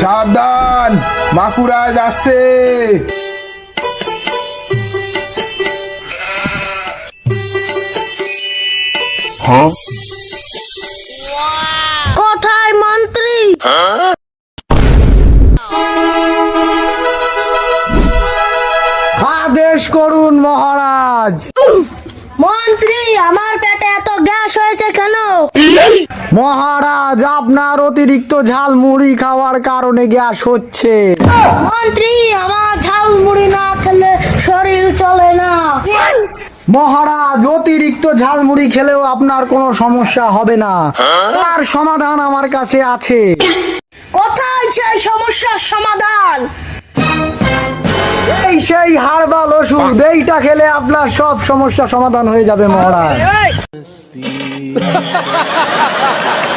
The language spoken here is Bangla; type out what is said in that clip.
সাবধান মাকুরাজ আসছে। কোথায় মন্ত্রী? আদেশ করুন মহারাজ মন্ত্রী আমার পেটে এত গ্যাস হয়েছে কেন? মহারাজ আপনার অতিরিক্ত ঝাল মুড়ি খাওয়ার কারণে গ্যাস হচ্ছে। মন্ত্রী আমার ঝাল মুড়ি না খেলে শরীর চলে না। মহারাজ অতিরিক্ত ঝালমুড়ি খেলেও আপনার কোনো সমস্যা হবে না। তার সমাধান আমার কাছে আছে। কোথায় সেই সমস্যার সমাধান? এই সেই হারবাল ওষুধ এইটা খেলে আপনার সব সমস্যা সমাধান হয়ে যাবে মহারাজ। honesty.